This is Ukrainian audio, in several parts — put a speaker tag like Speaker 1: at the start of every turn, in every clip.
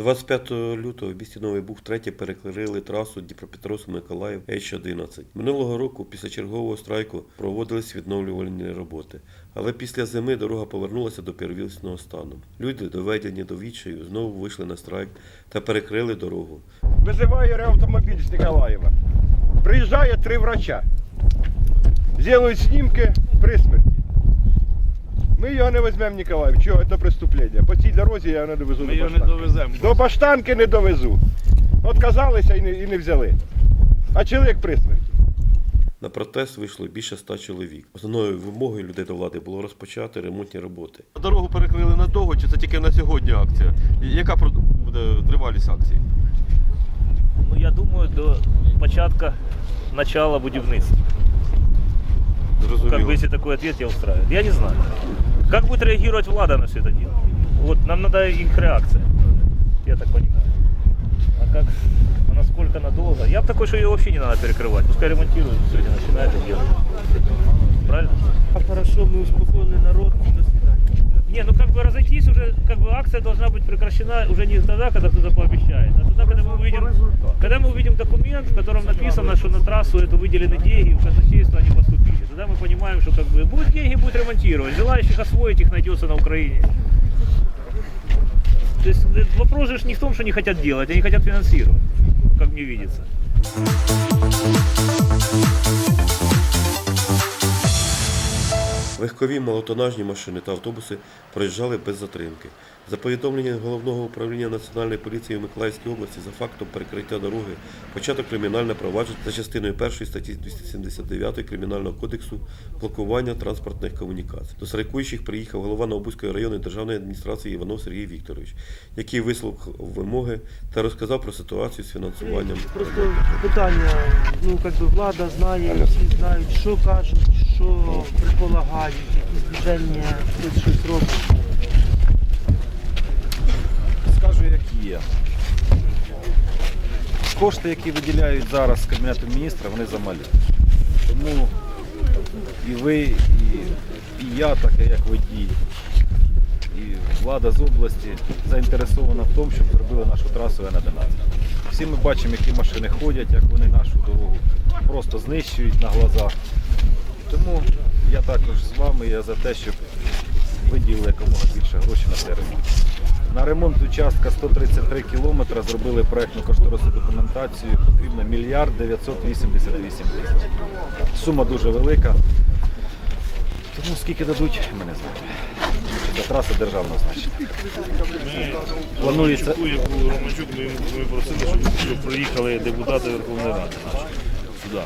Speaker 1: 25 лютого в місті Новий Буг втретє перекрили трасу Дніпропетровськ-Миколаїв H11. Минулого року після чергового страйку проводились відновлювальні роботи. Але після зими дорога повернулася до первісного стану. Люди, доведені до відчаю, знову вийшли на страйк та перекрили дорогу.
Speaker 2: Вызываю автомобиль с Николаева. Приезжает три врача. Делают снимки при смерти. Ми його не візьмемо Ніколаїв. Чого це преступлення? По цій дорозі я не довезу
Speaker 3: Ми
Speaker 2: до
Speaker 3: його не
Speaker 2: Баштанки.
Speaker 3: довеземо.
Speaker 2: До баштанки не довезу. Отказалися і не, і не взяли. А чоловік при смерті.
Speaker 1: На протест вийшло більше ста чоловік. Основною вимогою людей до влади було розпочати ремонтні роботи.
Speaker 4: Дорогу перекрили надовго, чи це тільки на сьогодні акція? Яка буде тривалість акції?
Speaker 5: Ну, я думаю, до початка начала будівництва. Как бы
Speaker 4: Зрозуміло.
Speaker 5: если такой ответ я устраивает. Я не знаю. Как будет реагировать влада на все это дело? Вот нам надо их реакция. Я так понимаю. А как, а насколько надолго? Я бы такой, что ее вообще не надо перекрывать. Пускай ремонтируют, сегодня начинают это делать. Правильно?
Speaker 6: Хорошо, мы успокоили народ. До свидания.
Speaker 5: Не, ну как бы разойтись уже, как бы акция должна быть прекращена уже не тогда, когда кто-то пообещает, а тогда, когда мы увидим, когда мы увидим документ, в котором написано, что на трассу это выделены деньги, в казначейство они поступили. Тогда мы понимаем, что как бы будут деньги, будет ремонтировать. Желающих освоить их найдется на Украине. То есть э, вопрос же ж не в том, что не хотят делать, они хотят финансировать, ну, как мне видится.
Speaker 1: Легкові малотонажні машини та автобуси проїжджали без затримки. За повідомленням головного управління Національної поліції в Миколаївській області за фактом перекриття дороги початок кримінальне провадження за частиною 1 статті 279 Кримінального кодексу блокування транспортних комунікацій. До страйкуючих приїхав голова Новобузької районної державної адміністрації Іванов Сергій Вікторович, який вислухав вимоги та розказав про ситуацію з фінансуванням.
Speaker 6: Просто питання, ну как би влада знає, всі знають, що кажуть, що предполагають, движення, хтось щось робить.
Speaker 3: Скажу, як є. Кошти, які виділяють зараз Кабінету міністра, вони замалі. Тому і ви, і, і я, таке як водій, і влада з області заінтересована в тому, щоб зробили нашу трасу Н-11. Всі ми бачимо, які машини ходять, як вони нашу дорогу просто знищують на глазах. Тому я також з вами, я за те, щоб виділили якомога більше грошей на цей ремонт. На ремонт участка 133 кілометри зробили проєктну кошторисну документацію. Потрібно мільярд 988 тисяч. Сума дуже велика. Тому скільки дадуть, ми не знаємо. Ця траса державного значення. Планується
Speaker 5: яку Романчук, ми, ми просили, щоб приїхали депутати Верховної Ради наші сюди.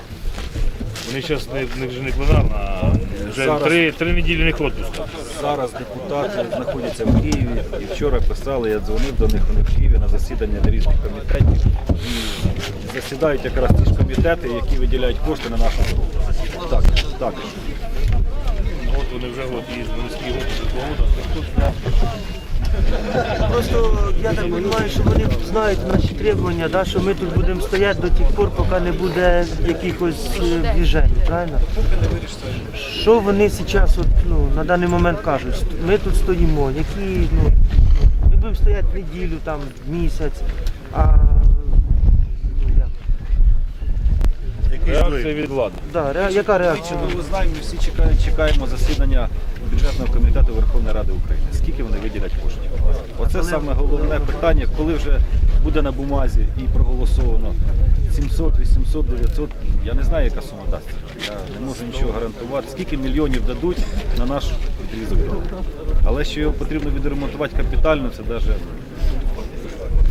Speaker 5: Вони зараз не, не, вже не пленарна, а вже
Speaker 3: Зараз.
Speaker 5: три, три неділі них відпуска.
Speaker 3: Зараз депутати знаходяться в Києві і вчора писали, я дзвонив до них, вони в Києві на засідання різних комітетів. І засідають якраз ті ж комітети, які виділяють кошти на нашу дорогу. Так, так.
Speaker 5: От вони вже от і з Донецької області свобода.
Speaker 6: Просто я так розумію, що вони знають наші требування, да, що ми тут будемо стояти до тих пор, поки не буде якихось е, движень, правильно? Що вони зараз от, ну, на даний момент кажуть? Ми тут стоїмо, які, ну, ми будемо стояти неділю, там, місяць, а ну, як?
Speaker 5: Реакція від влади.
Speaker 6: Да, ре, яка реакція?
Speaker 3: Ми знаємо, всі чекають, чекаємо засідання бюджетного комітету Верховної Ради України. Скільки вони виділять коштів? Оце саме головне питання, коли вже буде на бумазі і проголосовано 700, 800, 900, я не знаю, яка сума дасть. Я не можу нічого гарантувати. Скільки мільйонів дадуть на наш відрізок дороги. Але що його потрібно відремонтувати капітально, це навіть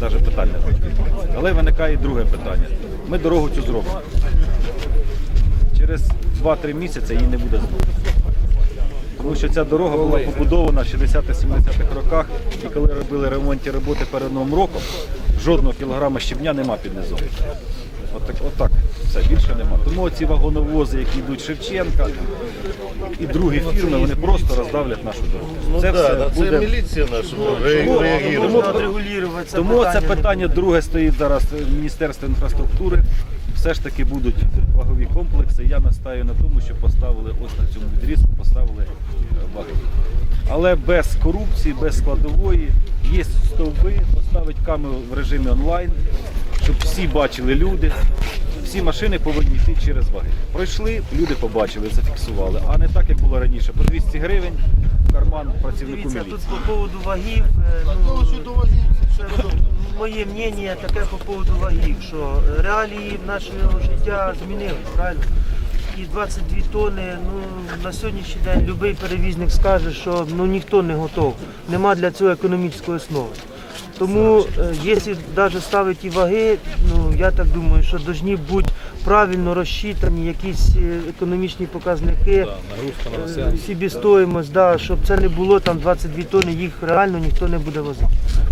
Speaker 3: навіть питання. Але виникає і друге питання. Ми дорогу цю зробимо. Через 2-3 місяці її не буде знову. Тому що ця дорога була побудована в 60-70-х роках, і коли робили ремонтні роботи перед Новим роком, жодного кілограма щебня нема під низом. Отак, отак, все, більше нема. Тому ці вагоновози, які йдуть Шевченка, і другі фірми, вони просто роздавлять нашу дорогу. Це все буде...
Speaker 7: міліція наша
Speaker 3: Тому-
Speaker 7: реагує.
Speaker 3: тому-
Speaker 6: це
Speaker 3: Тому це
Speaker 6: питання.
Speaker 3: питання друге стоїть зараз в Міністерстві інфраструктури. Все ж таки будуть вагові комплекси. Я настаю на тому, що поставили ось на цьому відрізку, поставили е, вагові. Але без корупції, без складової є стовби, поставити камеру в режимі онлайн, щоб всі бачили люди. Всі машини повинні йти через ваги. Пройшли, люди побачили, зафіксували. А не так, як було раніше. По 200 гривень в карман працівнику
Speaker 6: Дивіться, тут по поводу вагів, е, ну, моє мнення таке по поводу вагів, що реалії нашого життя змінились, правильно? І 22 тони, ну на сьогоднішній день будь-який перевізник скаже, що ну ніхто не готов, нема для цього економічної основи. Тому, е, якщо навіть ставити ваги, ну я так думаю, що повинні бути правильно розчитані якісь е, економічні показники, е, собівартість, да, щоб це не було там 22 тонни, їх реально ніхто не буде возити.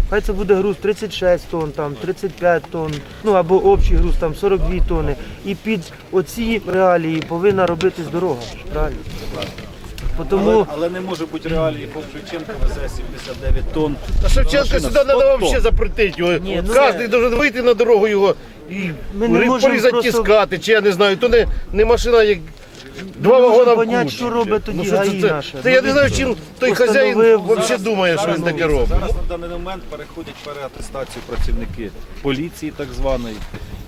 Speaker 6: Хай це буде груз 36 тонн, там 35 тонн, ну або общий груз там 42 тонни. І під оці реалії повинна робитись дорога. Правильно? Тому
Speaker 3: Але, але не може бути реалії, Поп Шевченко везе 79 тонн.
Speaker 7: А Шевченка сюди треба взагалі запретити його.
Speaker 6: Ні, ну
Speaker 7: Кожен
Speaker 6: це-
Speaker 7: должен вийти на дорогу його і
Speaker 6: Ми не можемо
Speaker 7: порізати
Speaker 6: просто-
Speaker 7: тіскати, чи я не знаю. То не, не машина, як два
Speaker 6: можемо
Speaker 7: вагона в
Speaker 6: понять, що робить тоді
Speaker 7: Ну, що це-
Speaker 6: ГАІ
Speaker 7: це-
Speaker 6: наше.
Speaker 7: Це я
Speaker 6: Ну,
Speaker 7: не знаю, чим той хазяїн
Speaker 6: постановив-
Speaker 7: взагалі думає, що він таке робить.
Speaker 3: Зараз на даний момент переходять переатестацію працівники поліції, так званої.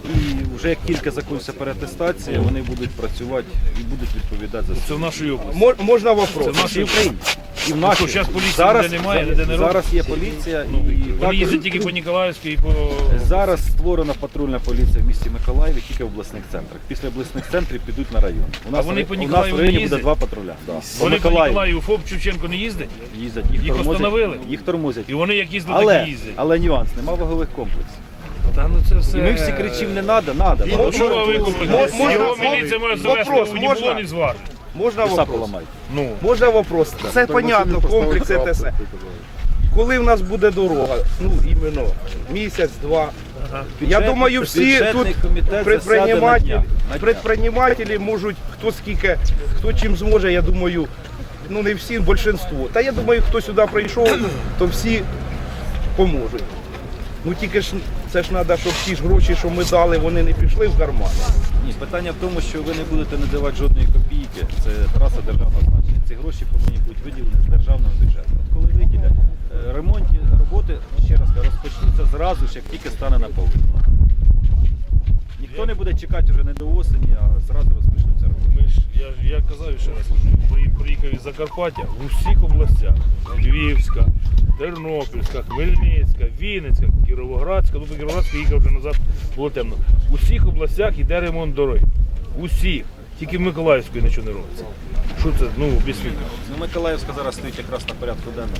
Speaker 3: І вже як тільки закінчиться переатестація, вони будуть працювати і будуть відповідати за
Speaker 8: Це
Speaker 3: це.
Speaker 8: в нашій області.
Speaker 2: Мо- Можна
Speaker 8: Це
Speaker 2: вопрос?
Speaker 8: в нашій Україні.
Speaker 3: І в нашій.
Speaker 8: що, щас поліції
Speaker 3: зараз,
Speaker 8: ніде немає, ніде не
Speaker 3: зараз є поліція і
Speaker 8: Вони
Speaker 3: також-
Speaker 8: їздять тільки по Ніколаївській і по
Speaker 3: Зараз створена патрульна поліція в місті Миколаєві тільки в обласних центрах. Після обласних центрів підуть на район. У нас,
Speaker 8: А вони по
Speaker 3: у нас
Speaker 8: Ніколаєву
Speaker 3: в районі буде
Speaker 8: їздять?
Speaker 3: два патруля. Да. По
Speaker 8: вони по
Speaker 3: Миколаєву
Speaker 8: Ніколаєву ФОП Шевченко не їздить,
Speaker 3: їздять, їх,
Speaker 8: Їх
Speaker 3: тормозять,
Speaker 8: остановили?
Speaker 3: їх тормозять.
Speaker 8: і вони як їздили, так і їздять.
Speaker 3: але нюанс, нема вагових комплексів.
Speaker 8: Та ну це все.
Speaker 3: І ми всі кричимо, не треба, треба.
Speaker 8: Ну що ви викупите?
Speaker 2: Можна-
Speaker 8: Його міліція може завести
Speaker 2: Вопрос,
Speaker 8: ні
Speaker 2: можна?
Speaker 8: було, ні зважить.
Speaker 2: Можна вопрос?
Speaker 8: Ну,
Speaker 2: Можна вопрос? Це понятно, комплекс це все. Коли в нас буде дорога, ну іменно місяць, два. Я думаю, всі тут предпринимателі, предпринимателі можуть, хто скільки, хто чим зможе, я думаю, ну не всі, більшинство. Та я думаю, хто сюди прийшов, то всі поможуть. Ну тільки ж це ж треба, щоб ті ж гроші, що ми дали, вони не пішли в карман.
Speaker 3: Ні, питання в тому, що ви не будете надавати жодної копійки. Це траса державного значення. Ці гроші повинні бути виділені з державного бюджету. От коли виділять е, ремонтні роботи, ще раз кажу, розпочнуться зразу ж, як тільки стане на. Ніхто не буде чекати вже не до осені, а зразу
Speaker 8: ж, я, я казав ще раз, при- приїхав із Закарпаття в усіх областях. Львівська, Тернопільська, Хмельницька, Вінницька, Кіровоградська, до Кіровоградська їхав вже назад, було темно. У всіх областях йде ремонт дороги. Усіх. Тільки в Миколаївської нічого не робиться. Що це? Ну, об'ясніть.
Speaker 3: Ну, Миколаївська зараз стоїть якраз на порядку денному.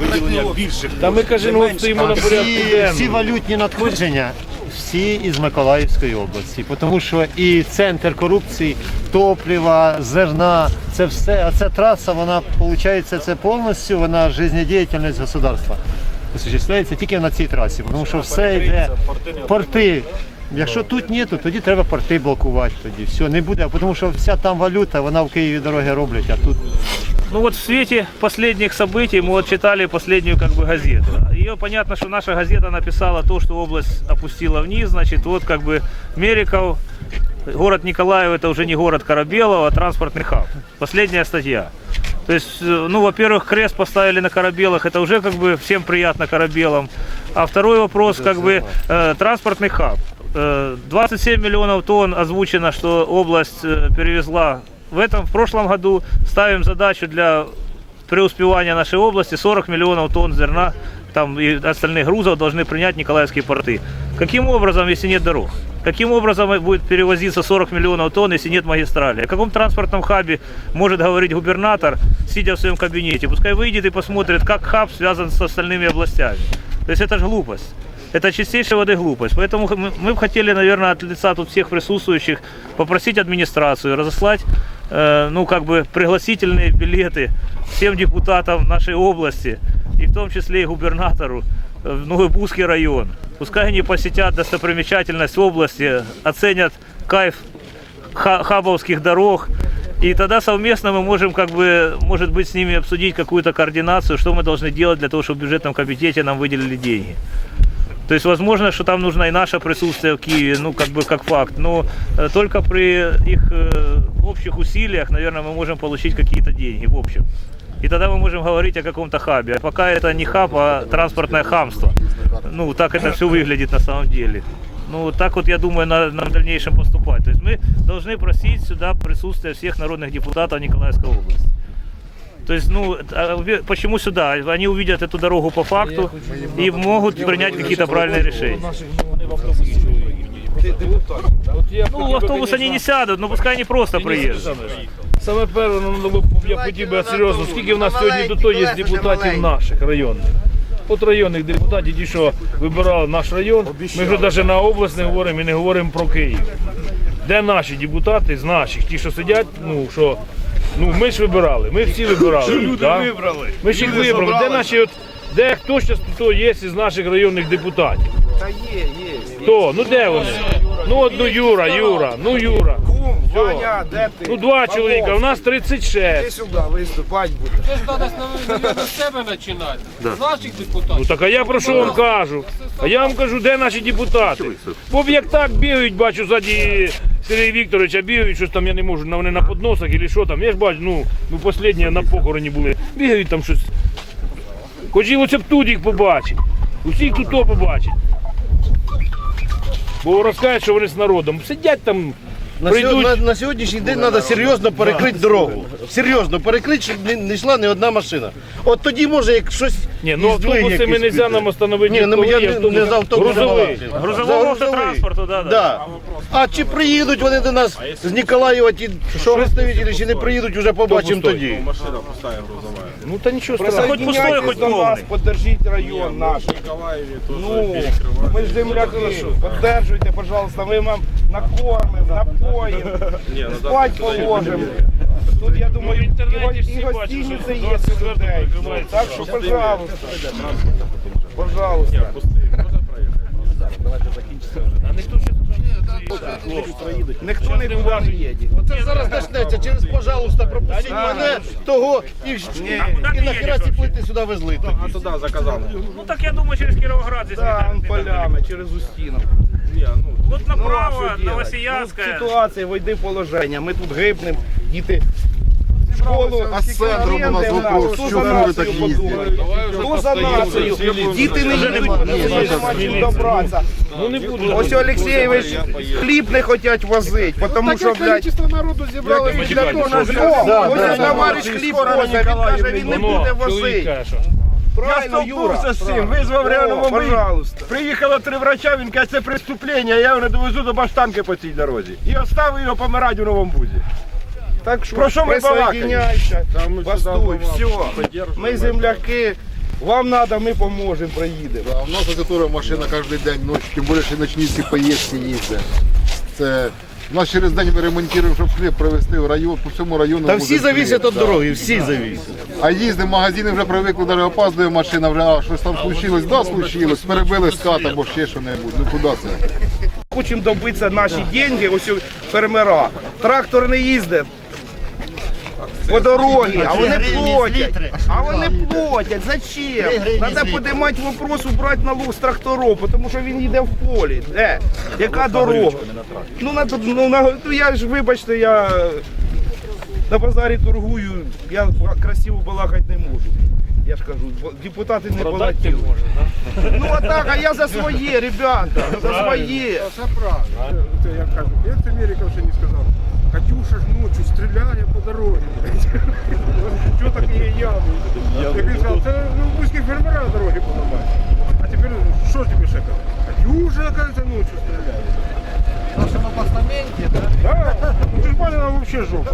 Speaker 3: Виділення більших
Speaker 8: Та ми кажемо, стоїмо на порядку
Speaker 9: всі, всі валютні надходження всі із Миколаївської області, тому що і центр корупції, топлива, зерна, це все. А ця траса, вона виходить, це повністю вона життєдіяльність государства. Осуществляється тільки на цій трасі, тому що все йде порти. Якщо тут ні, то тоді треба порти блокувати. Тоді все не буде, тому що вся там валюта, вона в Києві дороги роблять, а тут
Speaker 5: Ну вот в свете последних событий мы вот читали последнюю как бы газету. Ее понятно, что наша газета написала то, что область опустила вниз, значит, вот как бы Мериков, город Николаев это уже не город Корабелов, а транспортный хаб. Последняя статья. То есть, э, ну, во-первых, крест поставили на Корабелах, это уже как бы всем приятно Корабелам. А второй вопрос, как бы, э, транспортный хаб. Э, 27 миллионов тонн озвучено, что область э, перевезла в этом, в прошлом году. Ставим задачу для преуспевания нашей области 40 миллионов тонн зерна там и остальных грузов должны принять Николаевские порты. Каким образом, если нет дорог? Каким образом будет перевозиться 40 миллионов тонн, если нет магистрали? О каком транспортном хабе может говорить губернатор, сидя в своем кабинете? Пускай выйдет и посмотрит, как хаб связан с остальными областями. То есть это же глупость. Это чистейшая воды глупость. Поэтому мы, мы бы хотели, наверное, от лица тут всех присутствующих попросить администрацию разослать, э, ну, как бы пригласительные билеты всем депутатам нашей области, и в том числе и губернатору э, в Новобузский район. Пускай они посетят достопримечательность области, оценят кайф ха- хабовских дорог. И тогда совместно мы можем, как бы, может быть, с ними обсудить какую-то координацию, что мы должны делать для того, чтобы в бюджетном комитете нам выделили деньги. То есть, возможно, что там нужно и наше присутствие в Киеве, ну, как бы, как факт. Но э, только при их э, общих усилиях, наверное, мы можем получить какие-то деньги в общем. И тогда мы можем говорить о каком-то хабе. А пока это не хаб, а транспортное хамство. Ну, так это все выглядит на самом деле. Ну, вот так вот, я думаю, на, на дальнейшем поступать. То есть мы должны просить сюда присутствие всех народных депутатов Николаевской области. То есть, ну, почему сюда? Они увидят эту дорогу по факту и могут принять какие-то правильные решения. Ну, в автобус они не сядут, но пускай они просто приедут.
Speaker 8: Саме перше, ну, ну, я хотів би серйозно, скільки в нас сьогодні тут є депутатів наших районних. От районних депутатів, ті, що вибирали наш район, ми вже навіть на область не говоримо і не говоримо про Київ. Де наші депутати з наших, ті, що сидять, ну що, ну ми ж вибирали, ми всі вибирали. Люди вибрали. Ми ж їх вибрали. Де наші, от, де хто зараз тут є із наших районних депутатів?
Speaker 2: Та є, є.
Speaker 8: Хто? Ну де вони? Ну от ну Юра, Юра, ну Юра.
Speaker 2: Кум, Ваня, де ти?
Speaker 8: Ну два чоловіка, у нас 36.
Speaker 2: Ти сюди виступати будеш.
Speaker 7: Це ж треба з себе починати. З наших депутатів.
Speaker 8: Ну так а я про що вам кажу? А я вам кажу, де наші депутати? Бо як так бігають, бачу ззаді Сергія Вікторовича, бігають, щось там я не можу, вони на подносах і що там. Я ж бачу, ну, ну останні на похороні були. Бігають там щось. Хотілося б тут їх побачити. Усіх тут то побачить. Бо розкажуть, що вони з народом. Сидять там,
Speaker 7: На, сьо- на, на сьогоднішній день треба серйозно перекрити дорогу. Серйозно перекрити, щоб не, не йшла ні одна машина. От тоді може як щось.
Speaker 8: Ні, ну
Speaker 7: із двоє
Speaker 8: автобуси ми
Speaker 7: якісь
Speaker 8: не можна нам остановити.
Speaker 7: Ні, ну я не, не за автобус.
Speaker 8: Грузовий.
Speaker 7: за
Speaker 5: Грузового
Speaker 7: грузовий.
Speaker 5: автотранспорту, да, да.
Speaker 7: Да. А чи приїдуть вони до нас з Ніколаєва, ті що представителі, чи не приїдуть, вже побачимо тоді.
Speaker 8: Ну та нічого страшного.
Speaker 5: Хоть пустой, хоть
Speaker 2: до нас,
Speaker 5: повний.
Speaker 2: поддержіть район наш. Ну, ми ж земляки, поддержуйте, пожалуйста, ми вам накормимо, напоїмо, спать положимо. Тут, я думаю,
Speaker 8: в інтернеті
Speaker 2: і,
Speaker 8: всі
Speaker 2: і
Speaker 8: бачать,
Speaker 2: гостиниці є людей. Так що, пожалуйста. Пожалуйста.
Speaker 8: А ніхто ще
Speaker 2: Ніхто нікуди не їде.
Speaker 7: Оце зараз почнеться, через пожалуйста, пропустіть мене, того і, ж- і нахера ці плити сюди везли.
Speaker 2: А туди заказали.
Speaker 5: Ну так я думаю, через Кировоград здесь. Так
Speaker 2: полями, через Устінов.
Speaker 5: Вот
Speaker 2: Ну, а
Speaker 5: направо,
Speaker 2: що делать?
Speaker 5: Новосиянская.
Speaker 2: Ну, ситуація, вийди в положення. Ми тут гибнемо, діти в школу, а з центром у нас вопрос, хто за націю подумає? Хто за націю? Діти не їдуть, вони нема чим добратися.
Speaker 8: Ну не буду.
Speaker 2: Ось Олексійович хліб не хочуть возити, тому що, блядь,
Speaker 10: народу зібрали
Speaker 2: для того, що ось товариш хліб возить, він каже, він не буде возити. Правильно, Юра?
Speaker 10: з цим, визвав реальному
Speaker 2: Пожалуйста.
Speaker 10: Приїхало три врача, він каже, це преступлення, я його не довезу до баштанки по цій дорозі. І оставив його помирати у новому бузі.
Speaker 2: Так що
Speaker 10: Про що ми балакаємо?
Speaker 2: присоединяйся, бастуй, все. Ми земляки, вам треба, ми поможемо, проїдемо.
Speaker 11: А в нас агітура машина кожен день, ночі, тим більше ночні ці поїздки їздять. Це у нас через день ми ремонтуємо, щоб хліб привезти в район, по всьому району.
Speaker 7: Та
Speaker 11: буде
Speaker 7: всі завісять від дороги, всі завісять.
Speaker 11: А їздимо, магазини вже привикли, навіть опаздує машина, вже а, щось там случилось, да, случилось, перебили скат або ще що-небудь. Ну куди це?
Speaker 2: Хочемо добитися наші деньги, ось фермера. Трактор не їздить. По дорогі, а вони платять. А вони платять. Зачем? Треба підіймати вопрос, убрати налог з тракторів, тому що він їде в полі. Де? Яка дорога? Ну, на, ну, на, ну я ж, вибачте, я на базарі торгую, я красиво балакати не можу. Я ж кажу, депутати не балакали. Ну а так, а я за своє, ребята, за своє.
Speaker 10: Це я кажу, як це Меріков ще не сказав? Катюша ж ночі стріляє по дорозі. Що таке ями? Як він сказав, це ну, пусть фермера дороги поламають. А тепер що ж тобі ще казати? Катюша, кажеться, ночі стріляє. В нашому постаменті, так? Так, ну ти ж бачиш, вона взагалі жопа.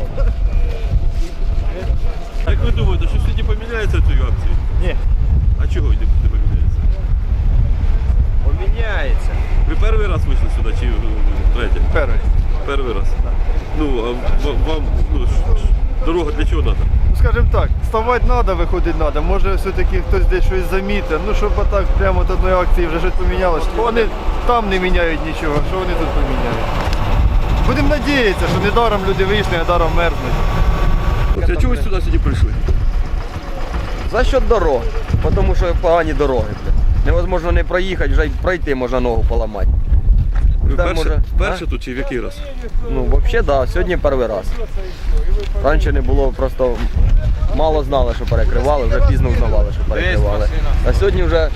Speaker 4: Як ви думаєте, що сьогодні поміняється цієї акції?
Speaker 5: Ні.
Speaker 4: А чого не не поміняється?
Speaker 2: Поміняється.
Speaker 4: Ви перший раз вийшли сюди чи е, третій?
Speaker 2: Перший.
Speaker 4: Перший раз. Ну, а ва- вам ну, ш- ш- дорога для чого треба?
Speaker 10: Ну, скажімо так, вставати треба, виходити треба. Може все-таки хтось десь щось замітить. Ну, щоб отак прямо від одної акції вже щось помінялося. Вони там не міняють нічого, що вони тут поміняють. Будемо надіятися, що недаром люди вийшли, недаром мерзнуть.
Speaker 4: Для чого ви сюди сьогодні прийшли?
Speaker 12: За що дорог? Тому що погані дороги. бля. Невозможно не проїхати, вже й пройти можна ногу поламати.
Speaker 4: Ви
Speaker 12: Та, може,
Speaker 4: перше тут чи в який раз?
Speaker 12: Ну, взагалі, так, да, сьогодні перший раз. Раніше не було просто Мало знали, що перекривали, вже пізно узнавали, що перекривали. А сьогодні вже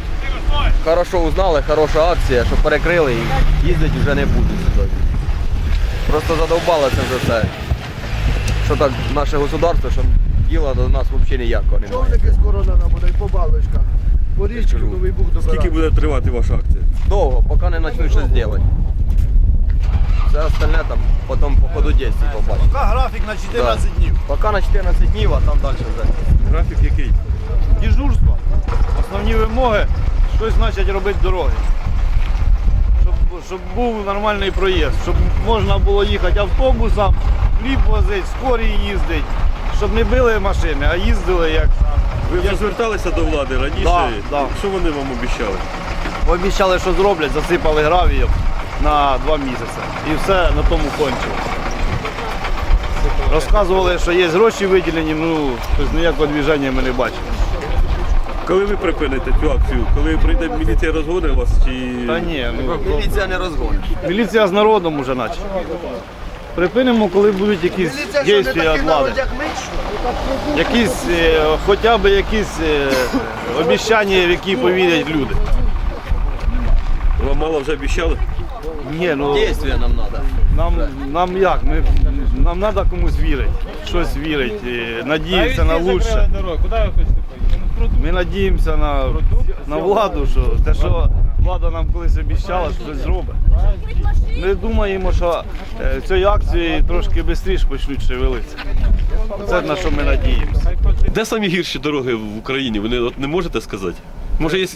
Speaker 12: хорошо узнали, хороша акція, що перекрили і їздити вже не будуть сюди. Просто задовбало це вже все. Що так наше государство, що діла до нас взагалі ніякого немає.
Speaker 13: Човники скоро треба буде, по балочках. По річці новий бух
Speaker 4: Скільки буде тривати ваша акція?
Speaker 12: Довго, поки не почнуть щось робити. Все остальне там потім по ходу дійсно побачимо.
Speaker 13: Поки графік на 14
Speaker 12: Да.
Speaker 13: днів.
Speaker 12: Поки на 14 днів, а там далі вже.
Speaker 4: Графік який?
Speaker 14: Дежурство. Основні вимоги, щось значить робити дороги. Щоб, щоб був нормальний проїзд, щоб можна було їхати автобусом, хліб возити, скорі їздити, щоб не били машини, а їздили як.
Speaker 4: Ви вже зверталися до влади раніше?
Speaker 14: Да, да.
Speaker 4: Що вони вам обіцяли?
Speaker 14: Обіцяли, що зроблять, засипали гравієм на два місяці. І все на тому кончилось. Розказували, що є гроші виділені, ну тобто ніякого движення ми не бачимо.
Speaker 4: Коли ви припините цю акцію? Коли прийде міліція розгони вас чи.
Speaker 14: Та ні, ну,
Speaker 12: Міліція не розгонить.
Speaker 14: міліція з народом уже наче. Припинимо, коли будуть якісь дії від влади. Якісь, е, хоча б якісь е, обіцяння, в які повірять люди.
Speaker 4: Вам мало вже обіцяли?
Speaker 14: Ні, ну
Speaker 12: Дійствія нам треба.
Speaker 14: нам, нам як? Ми, нам треба комусь вірити, щось вірити, надіятися на лучше. Куди ви хочете поїхати? Ми надіємося на, на владу, що те, що влада нам колись обіцяла, що щось зробить. Ми думаємо, що е, цією акцією трошки швидше почнуть шевелитися. Це на що ми надіємося.
Speaker 4: Де самі гірші дороги в Україні? Ви не, от не можете сказати? Може, є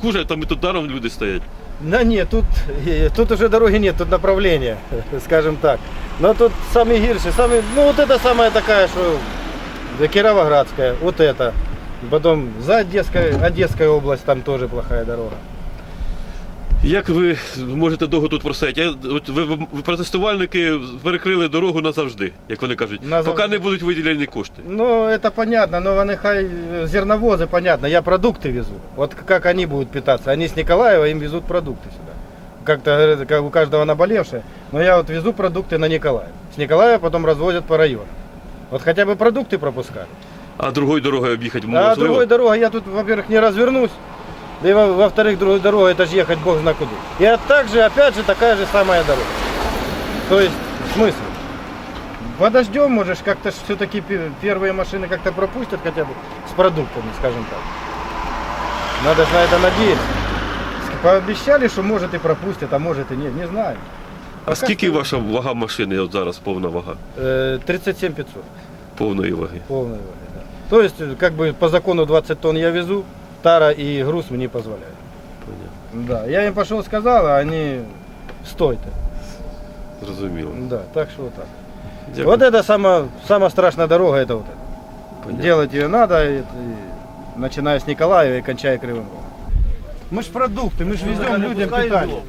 Speaker 4: хуже, там і тут даром люди стоять.
Speaker 15: Да нет, тут, э, тут уже дороги нет, тут направление, скажем так. Но тут самые гирши, самые, ну вот это самая такая, что да, Кировоградская, вот это. Потом за Одесской, Одесская область, там тоже плохая дорога.
Speaker 4: Як ви можете довго тут простояти? Я- От ви, ви протестувальники перекрили дорогу назавжди, як вони кажуть,
Speaker 15: Назавжди.
Speaker 4: поки не будуть виділені кошти.
Speaker 15: Ну, это понятно, но они хай э, зерновозы, понятно, я продукты везу. Вот как они будут питаться? Они с Николаева, им везут продукты сюда. Как-то говорят, как у каждого наболевшее, но я вот везу продукты на Николаев. С Николаева потом развозят по районам. Вот хотя бы продукты пропускали.
Speaker 4: А другою дорогою об'їхати
Speaker 15: А
Speaker 4: можливо?
Speaker 15: другой дорогой я тут, во-первых, не развернусь. Да и во- во-вторых, другой дорогой это же ехать бог зна куда. И также, опять же, такая же самая дорога. То есть, смысл? Подождем, можешь, как-то все-таки первые машины как-то пропустят хотя бы с продуктами, скажем так. Надо же на это надеяться. Пообещали, что может и пропустят, а может и нет, не знаю.
Speaker 4: А скільки ваша вага машини от зараз, повна вага?
Speaker 15: Э, 37 500
Speaker 4: Повної ваги.
Speaker 15: полной ваги, да. То есть, как бы по закону 20 тонн я везу, тара и груз мне позволяют. Да, я им пошел сказал, а они стойте.
Speaker 4: Зрозуміло.
Speaker 15: Да, так что вот так.
Speaker 4: Дякую.
Speaker 15: Вот это самая, самая страшная дорога, это вот это.
Speaker 4: Понятно.
Speaker 15: Делать ее надо, и- и начиная с Николаева и кончая Кривым Рогом. Мы ж продукты, мы ж везем людям питание.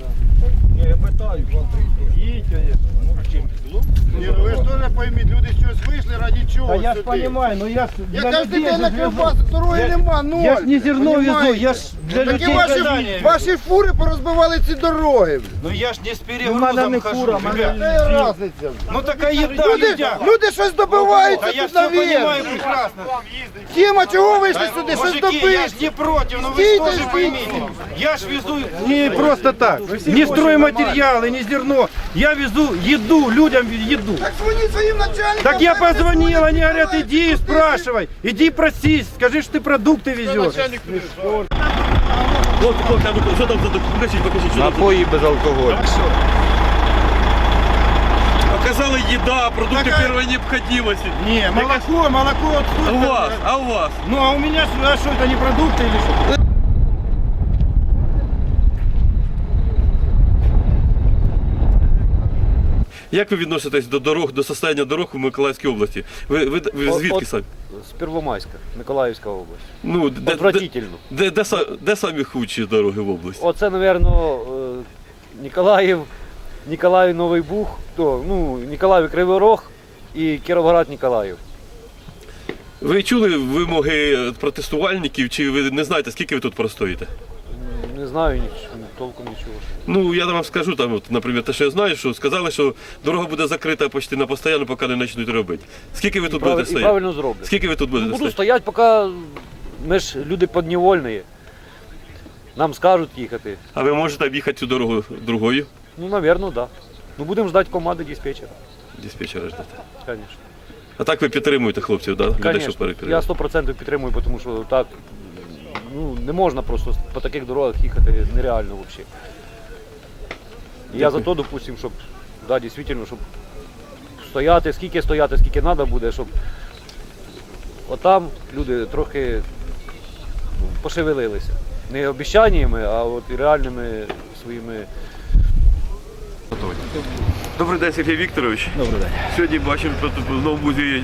Speaker 7: Ні, ну ви ж теж пойміть, люди щось вийшли раді чого
Speaker 15: Да я ж
Speaker 7: сюди.
Speaker 15: понимаю, но я ж
Speaker 7: Я
Speaker 15: для людей же
Speaker 7: на
Speaker 15: везу.
Speaker 7: Кривбас, дороги
Speaker 15: Я-
Speaker 7: нема, ноль.
Speaker 15: Я ж не зерно везу, я ж для
Speaker 7: Так і
Speaker 15: людей
Speaker 7: ваші,
Speaker 15: везу.
Speaker 7: ваші фури порозбивали ці дороги.
Speaker 15: Ну я ж не с
Speaker 7: Ну,
Speaker 15: перегрузом
Speaker 7: надо не
Speaker 15: хожу,
Speaker 7: фура,
Speaker 15: ребят.
Speaker 7: Яка разниця?
Speaker 15: Ну такая еда
Speaker 7: Люди,
Speaker 15: людям.
Speaker 7: люди щось добиваються
Speaker 15: Да я
Speaker 7: тут
Speaker 15: все понимаю прекрасно.
Speaker 7: Тіма, чого вийшли сюди? Щось
Speaker 15: Мужики, я
Speaker 7: добити?
Speaker 15: ж не против, но вы
Speaker 7: Стійте,
Speaker 15: тоже
Speaker 7: стійте.
Speaker 15: поймите. Я ж везу не просто так, не стройматериалы, не зерно. Я везу еду, людям еду.
Speaker 7: Так дзвоніть своїм начальникам.
Speaker 15: Так я
Speaker 7: хай
Speaker 15: позвонил, они говорят, иди и спрашивай, иди просись, скажи, что ты продукты везешь.
Speaker 4: Хлопці, хлопці, а ну що там за док- покажіть, покажіть, що там за-
Speaker 14: Напої без алкоголю.
Speaker 4: Показали їда, продукти першої необхідності.
Speaker 15: Не, молоко, молоко вот
Speaker 4: А
Speaker 15: тут.
Speaker 4: у вас, а у вас?
Speaker 15: Ну а у меня а что, это не продукты или что?
Speaker 4: Як ви відноситесь до дорог, до состояння дорог у Миколаївській області? Ви, ви, ви
Speaker 14: От-
Speaker 4: звідки
Speaker 14: от-
Speaker 4: самі?
Speaker 14: З Первомайська, Миколаївська область.
Speaker 4: Ну, де, де,
Speaker 14: Отвратительно.
Speaker 4: де, де, са- де самі худші дороги в області?
Speaker 14: Оце, напевно, Ніколаїв, Ніколаїв Новий Буг, то, ну, Ніколаїв Кривий Рог і Кіровоград Ніколаїв.
Speaker 4: Ви чули вимоги протестувальників, чи ви не знаєте, скільки ви тут простоїте?
Speaker 14: Не знаю, ніч-
Speaker 16: толком нічого.
Speaker 4: Ну, я вам скажу, там, от, наприклад, те, що я знаю, що сказали, що дорога буде закрита почти на постійно, поки не почнуть робити. Скільки ви тут
Speaker 16: Прав-
Speaker 4: будете
Speaker 16: і
Speaker 4: стояти?
Speaker 16: правильно зроблять.
Speaker 4: Скільки ви тут будете
Speaker 16: Буду
Speaker 4: стояти?
Speaker 16: стояти, поки ми ж люди підневольні. Нам скажуть їхати.
Speaker 4: А ви можете об'їхати цю дорогу другою?
Speaker 16: Ну, напевно, так. Да. Ну, будемо ждати команди диспетчера.
Speaker 4: Диспетчера ждете.
Speaker 16: Звісно.
Speaker 4: А так ви підтримуєте хлопців, да? людей, що
Speaker 16: Конечно.
Speaker 4: перекрили?
Speaker 16: Я 100% підтримую, тому що так ну, не можна просто по таких дорогах їхати нереально взагалі. Я за то, допустим, щоб да, дійсно, щоб стояти, скільки стояти, скільки треба буде, щоб отам люди трохи ну, пошевелилися. Не обіцяннями, а от і реальними своїми.
Speaker 4: Добрий день, Сергій Вікторович.
Speaker 3: Добрий день.
Speaker 4: Сьогодні бачимо, тут в Новому тр-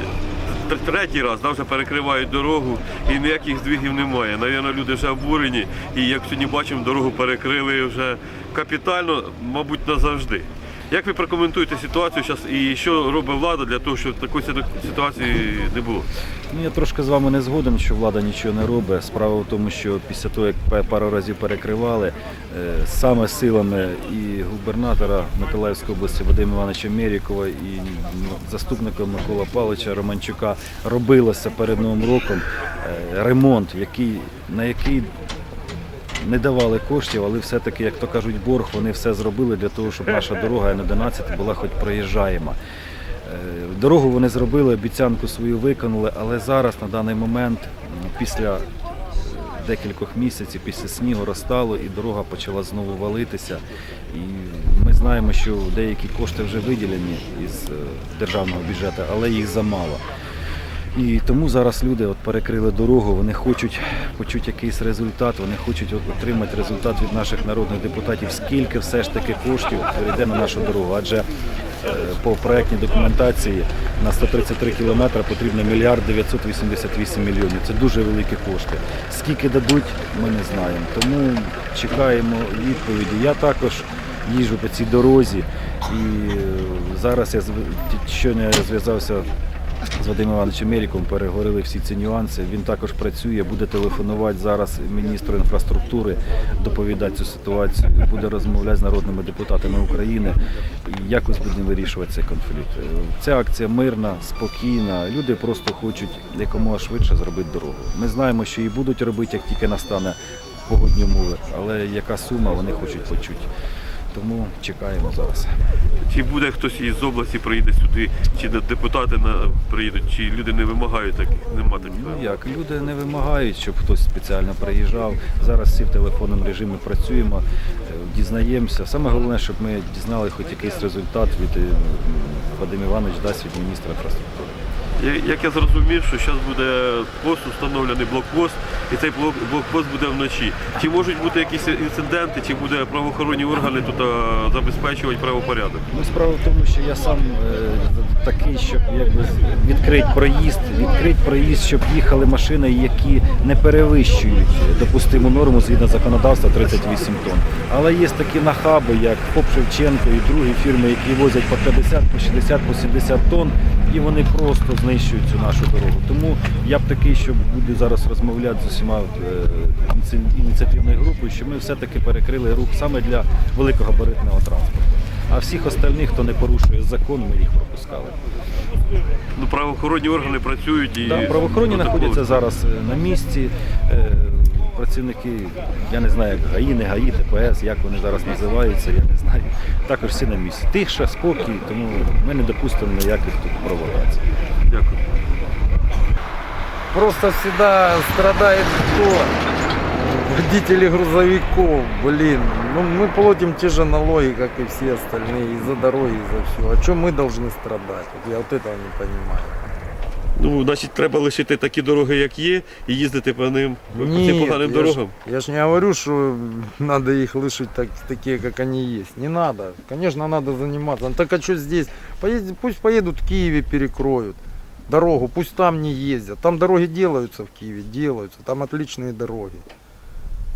Speaker 4: третій раз да, вже перекривають дорогу і ніяких здвигів немає. Навірно, люди вже обурені. І як сьогодні бачимо, дорогу перекрили вже капітально, мабуть, назавжди. Як ви прокоментуєте ситуацію зараз і що робить влада для того, щоб такої ситуації не було?
Speaker 3: Ну, я трошки з вами не згоден, що влада нічого не робить. Справа в тому, що після того, як пару разів перекривали, е, саме силами і губернатора Миколаївської області Вадима Івановича Мерікова і заступника Микола Павловича Романчука робилося перед Новим роком е, ремонт, який, на який не давали коштів, але все-таки, як то кажуть, борг, вони все зробили для того, щоб наша дорога Н-11 була хоч проїжджаєма. Е, Дорогу вони зробили, обіцянку свою виконали, але зараз на даний момент, після е, декількох місяців, після снігу розтало і дорога почала знову валитися. І ми знаємо, що деякі кошти вже виділені із е, державного бюджету, але їх замало. І тому зараз люди от перекрили дорогу, вони хочуть почути якийсь результат, вони хочуть отримати результат від наших народних депутатів, скільки все ж таки коштів перейде на нашу дорогу. Адже по проектній документації на 133 кілометри потрібно мільярд 988 мільйонів. Це дуже великі кошти. Скільки дадуть, ми не знаємо. Тому чекаємо відповіді. Я також їжджу по цій дорозі і е, зараз я щойно зв'язався з Вадимом Івановичем Меріком переговорили всі ці нюанси. Він також працює, буде телефонувати зараз міністру інфраструктури, доповідати цю ситуацію, буде розмовляти з народними депутатами України і якось будемо вирішувати цей конфлікт. Ця акція мирна, спокійна. Люди просто хочуть якомога швидше зробити дорогу. Ми знаємо, що її будуть робити, як тільки настане погодні умови, але яка сума вони хочуть почути. Тому чекаємо зараз.
Speaker 4: Чи буде хтось із області приїде сюди, чи депутати на, приїдуть, чи люди не вимагають таких? Нема таких.
Speaker 3: Ну як, люди не вимагають, щоб хтось спеціально приїжджав. Зараз всі в телефонному режимі працюємо, е, дізнаємося. Саме головне, щоб ми дізнали хоч якийсь результат від е, Вадим Іванович дасть від міністра інфраструктури.
Speaker 4: Як я зрозумів, що зараз буде пост установлений блокпост, і цей блокпост буде вночі. Чи можуть бути якісь інциденти, чи буде правоохоронні органи тут забезпечувати правопорядок?
Speaker 3: Ну, справа в тому, що я сам е, такий, щоб якби відкрити проїзд, відкрити проїзд, щоб їхали машини, які не перевищують допустиму норму згідно законодавства 38 тонн. Але є такі нахаби, як ФОП Шевченко і другі фірми, які возять по 50, по 60, по 70 тонн, і вони просто знищують цю нашу дорогу. Тому я б такий, що буду зараз розмовляти з усіма е, ініціативною групою, що ми все-таки перекрили рух саме для великогабаритного транспорту. А всіх остальних, хто не порушує закон, ми їх пропускали.
Speaker 4: Ну, правоохоронні органи працюють і
Speaker 3: Да, правоохоронні знаходяться зараз е, на місці е, Працівники, я не знаю, як ГАІ, не ГАІ, ДПС, як вони зараз називаються, я не знаю. Також всі на місці. Тиша, спокій, тому ми не допустимо ніяких тут провокацій.
Speaker 4: Дякую.
Speaker 17: Просто всегда страдает кто? Водители грузовиков, блин. Ну, мы платим те же налоги, как и все остальные, и за дороги, и за все. А чем мы должны страдать? Вот я вот этого не понимаю.
Speaker 4: Ну, значить, треба лишити такі дороги, як є, і їздити по ним по цим поганим
Speaker 17: я
Speaker 4: дорогам.
Speaker 17: ж, я ж не говорю, что надо их лишить так, такие, как они есть. Не надо. Конечно, надо заниматься. Ну, так а что здесь? Поедь- пусть поедут в Киеве, перекроют дорогу, пусть там не ездят. Там дороги делаются в Киеве, делаются. Там отличные дороги.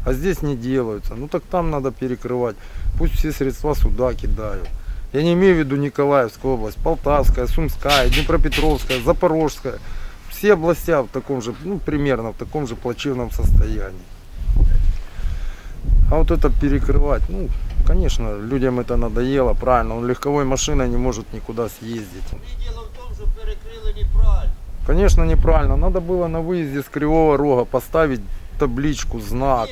Speaker 17: А здесь не делаются. Ну так там надо перекрывать. Пусть все средства сюда кидают. Я не имею в виду Николаевскую область, Полтавская, Сумская, Днепропетровская, Запорожская. Все областя в таком же, ну примерно в таком же плачевном состоянии. А вот это перекрывать, ну, конечно, людям это надоело, правильно. Он легковой машиной не может никуда съездить.
Speaker 15: Дело в тому, що перекрили неправильно.
Speaker 17: Конечно, неправильно. Надо было на выезде с Кривого Рога поставить табличку, знак.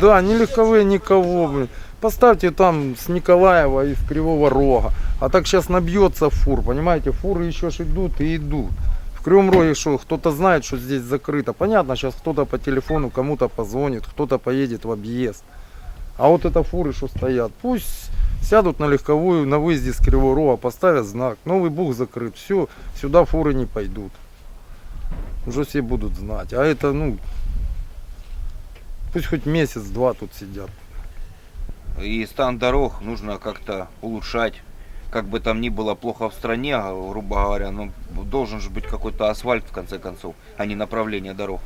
Speaker 17: Да, не легковые никого. блин. Поставьте там с Николаева и с Кривого Рога. А так сейчас набьется фур, понимаете? Фуры еще ж идут и идут. В Кривом Роге что, кто-то знает, что здесь закрыто. Понятно, сейчас кто-то по телефону кому-то позвонит, кто-то поедет в объезд. А вот это фуры, что стоят, пусть сядут на легковую на выезде с Кривого Рога, поставят знак. Новый Буг закрыт. Все, сюда фуры не пойдут. Уже все будут знать. А это, ну, пусть хоть месяц-два тут сидят.
Speaker 18: И стан дорог нужно как-то улучшать. Как бы там ни было плохо в стране, а, грубо говоря, но должен же быть какой-то асфальт в конце концов, а не направление дорог.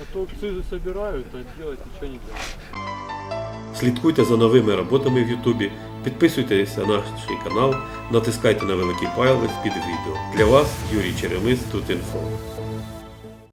Speaker 8: А то акцизы собирают, а делать ничего не делают.
Speaker 1: Слідкуйте за новими роботами в Ютубі, підписуйтесь на наш канал, натискайте на великий палець під відео. Для вас Юрій Черемис тут інфо.